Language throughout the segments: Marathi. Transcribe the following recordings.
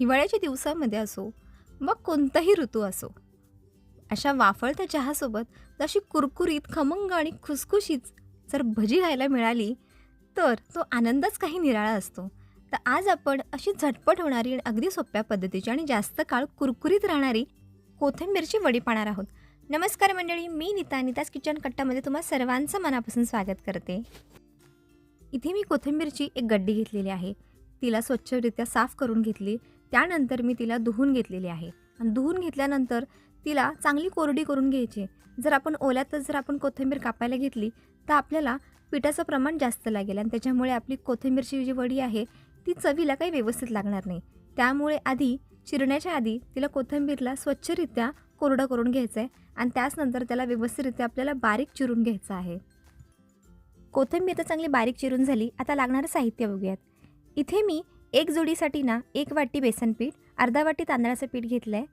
हिवाळ्याच्या दिवसामध्ये असो मग कोणताही ऋतू असो. अशा वाफळत्या चहासोबत जशी कुरकुरीत खमंग आणि खुसखुशीत जर भजी खायला मिळाली तर तो आनंदच काही निराळा असतो. तर आज आपण अशी झटपट होणारी आणि अगदी सोप्या पद्धतीची आणि जास्त काळ कुरकुरीत राहणारी कोथिंबीरची वडी पाहणार आहोत. नमस्कार मंडळी मी नीता नीताज किचन कट्टामध्ये तुम्हा सर्वांचं मनापासून स्वागत करते. इथे मी कोथिंबीरची एक गड्डी घेतलेली आहे. तिला स्वच्छरित्या साफ करून घेतली. त्यानंतर मी तिला धुवून घेतलेली आहे. आणि धुवून घेतल्यानंतर तिला चांगली कोरडी करून घ्यायची जर आपण ओल्यातच जर आपण कोथिंबीर कापायला घेतली तर आपल्याला पिठाचं प्रमाण जास्त लागेल आणि त्याच्यामुळे आपली कोथिंबीरची जी वडी आहे ती चवीला काही व्यवस्थित लागणार नाही. त्यामुळे आधी चिरण्याच्या आधी तिला कोथिंबीरला स्वच्छरित्या कोरडं करून घ्यायचं आहे आणि त्याचनंतर त्याला व्यवस्थितरित्या आपल्याला बारीक चिरून घ्यायचं आहे. कोथिंबीर तर चांगली बारीक चिरून झाली आता लागणारं साहित्य बघूयात. इथे मी एक जोडीसाठी ना एक वाटी बेसन पीठ अर्धा वाटी तांदळाचं पीठ घेतलं आहे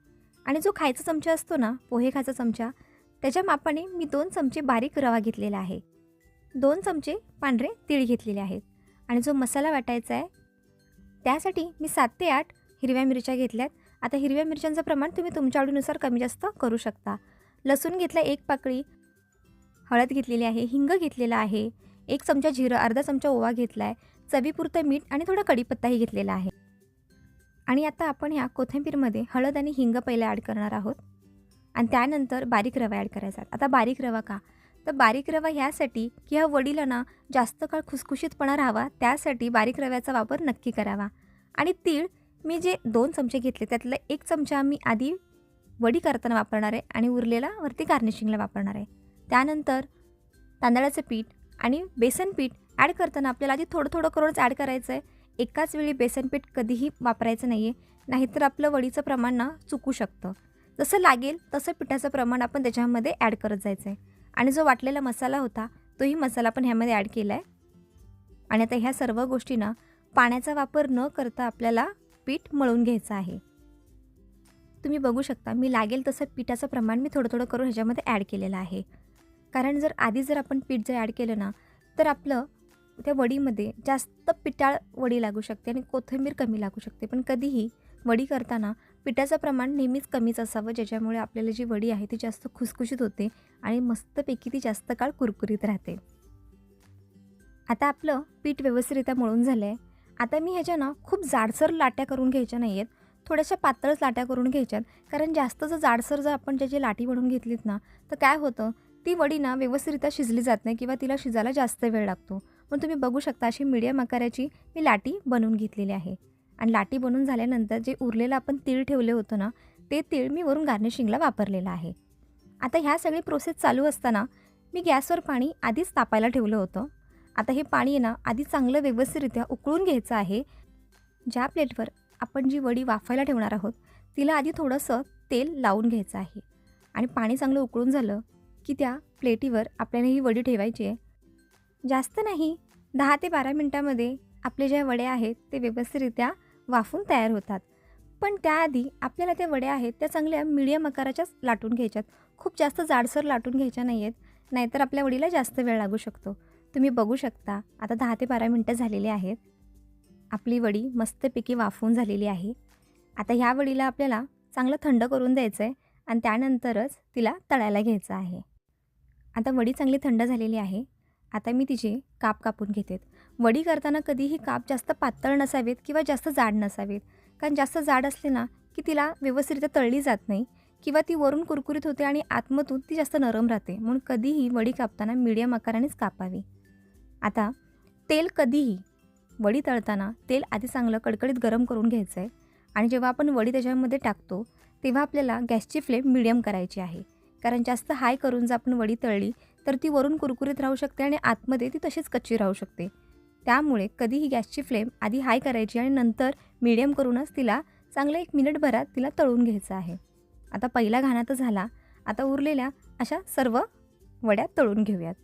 आणि जो खायचा चमचा असतो ना पोहे खायचा चमचा त्याच्या मापाने मी दोन चमचे बारीक रवा घेतलेला आहे. दोन चमचे पांढरे तीळ घेतलेले आहेत आणि जो मसाला वाटायचा आहे त्यासाठी मी सात ते आठ हिरव्या मिरच्या घेतल्यात. आता हिरव्या मिरच्यांचं प्रमाण तुम्ही तुमच्या आवडीनुसार कमी जास्त करू शकता. लसूण घेतला एक पाकळी हळद घेतलेली आहे हिंग घेतलेला आहे एक चमचा जिरं अर्धा चमचा ओवा घेतला आहे चवीपुरतं मीठ आणि थोडा कढीपत्ताही घेतलेला आहे. आणि आता आपण ह्या कोथिंबीरमध्ये हळद आणि हिंग पहिला ॲड करणार आहोत. आणि त्यानंतर बारीक रवा ॲड करायचा आता बारीक रवा का? तर बारीक रवा ह्यासाठी की हा वडिलांना जास्त काळ खुसखुशीतपणा राहावा त्यासाठी बारीक रव्याचा वापर नक्की करावा. आणि तीळ मी जे दोन चमचे घेतले त्यातलं एक चमचा मी आधी वडी करताना वापरणार आहे आणि उरलेला वरती गार्निशिंगला वापरणार आहे. त्यानंतर तांदळाचं पीठ आणि बेसन पीठ ॲड करताना आपल्याला आधी थोडं थोडं करूनच ॲड करायचं आहे. एकाच वेळी बेसन पीठ कधीही वापरायचं नाही आहे नाहीतर आपलं वडीचं प्रमाण ना चुकू शकतं. जसं लागेल तसं पिठाचं प्रमाण आपण त्याच्यामध्ये ॲड करत जायचं आहे. आणि जो वाटलेला मसाला होता तोही मसाला पण ह्यामध्ये ॲड केला आहे आणि आता ह्या सर्व गोष्टींना पाण्याचा वापर न करता आपल्याला पीठ मळून घ्यायचं आहे. तुम्ही बघू शकता मी लागेल तसं पिठाचं प्रमाण मी थोडं थोडं करून ह्याच्यामध्ये ॲड केलेलं आहे. कारण जर आधी जर आपण पीठ जर ॲड केलं ना तर आपलं त्या वडीमध्ये जास्त पिठाळ वडी लागू शकते आणि कोथिंबीर कमी लागू शकते. पण कधीही वडी करताना पिठाचं प्रमाण नेहमीच कमीच असावं ज्याच्यामुळे आपल्याला जी वडी आहे ती जास्त खुसखुशीत होते आणि मस्तपैकी ती जास्त काळ कुरकुरीत राहते. आता आपलं पीठ व्यवस्थितरित्या मळून झालं आहे आता मी ह्याच्या ना खूप जाडसर लाट्या करून घ्यायच्या नाही आहेत थोड्याशा पातळच लाट्या करून घ्यायच्यात. कारण जास्त जर जाडसर जर आपण ज्याची लाटी बनवून घेतलीत ना तर काय होतं ती वडी ना व्यवस्थितरित्या शिजली जात नाही किंवा तिला शिजायला जास्त वेळ लागतो. पण तुम्ही बघू शकता अशी मीडियम आकाराची मी लाटी बनवून घेतलेली आहे. आणि लाटी बनवून झाल्यानंतर जे उरलेलं आपण तीळ ठेवले होतं ना ते तीळ मी वरून गार्निशिंगला वापरलेलं आहे. आता ह्या सगळी प्रोसेस चालू असताना मी गॅसवर पाणी आधीच तापायला ठेवलं होतं. आता हे पाणी आहे ना आधी चांगलं व्यवस्थितरित्या उकळून घ्यायचं आहे. ज्या प्लेटवर आपण जी वडी वाफायला ठेवणार आहोत तिला आधी थोडंसं तेल लावून घ्यायचं आहे. आणि पाणी चांगलं उकळून झालं की त्या प्लेटीवर आपल्याला ही वडी ठेवायची आहे. जास्त नाही दहा ते बारा मिनटामध्ये आपले ज्या वडे आहेत ते व्यवस्थितरित्या वाफून तयार होतात. पण त्याआधी आपल्याला त्या वड्या आहेत त्या चांगल्या मिडियम आकाराच्याच लाटून घ्यायच्यात. खूप जास्त जाडसर लाटून घ्यायच्या नाही आहेत नाहीतर आपल्या वडीला जास्त वेळ लागू शकतो. तुम्ही बघू शकता आता दहा ते बारा मिनटं झालेली आहेत. आपली वडी मस्तपैकी वाफवून झालेली आहे. आता ह्या वडीला आपल्याला चांगलं थंड करून द्यायचं आहे आणि त्यानंतरच तिला तळायला घ्यायचं आहे. आता वडी चांगली थंड झालेली आहे. आता मी तिचे काप कापून घेते वडी करताना कधीही काप जास्त पातळ नसावेत किंवा जास्त जाड नसावेत. कारण जास्त जाड असले ना की तिला व्यवस्थितरित्या तळली जात नाही किंवा ती वरून कुरकुरीत होते आणि आतमधून ती जास्त नरम राहते. म्हणून कधीही वडी कापताना मीडियम आकारानेच कापावी. आता तेल कधीही वडी तळताना तेल आधी चांगलं कडकडीत गरम करून घ्यायचं आहे आणि जेव्हा आपण वडी त्याच्यामध्ये टाकतो तेव्हा आपल्याला गॅसची फ्लेम मिडियम करायची आहे. कारण जास्त हाय करून जर आपण वडी तळली तर ती वरून कुरकुरीत राहू शकते आणि आतमध्ये ती तशीच कच्ची राहू शकते. त्यामुळे कधीही गॅसची फ्लेम आधी हाय करायची आणि नंतर मिडियम करूनच तिला चांगलं एक मिनिटभरात तिला तळून घ्यायचं आहे. आता पहिला घाणा तर झाला. आता उरलेल्या अशा सर्व वड्या तळून घेऊयात.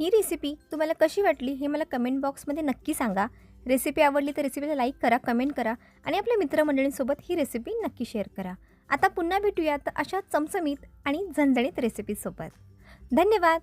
ही रेसिपी तुम्हाला कशी वाटली हे मला कमेंट बॉक्समध्ये नक्की सांगा. रेसिपी आवडली तर रेसिपीला लाईक करा कमेंट करा आणि आपल्या मित्रमंडळींसोबत ही रेसिपी नक्की शेअर करा. आता पुन्हा भेटूयात अशा चमचमीत आणि झणझणीत रेसिपीसोबत धन्यवाद!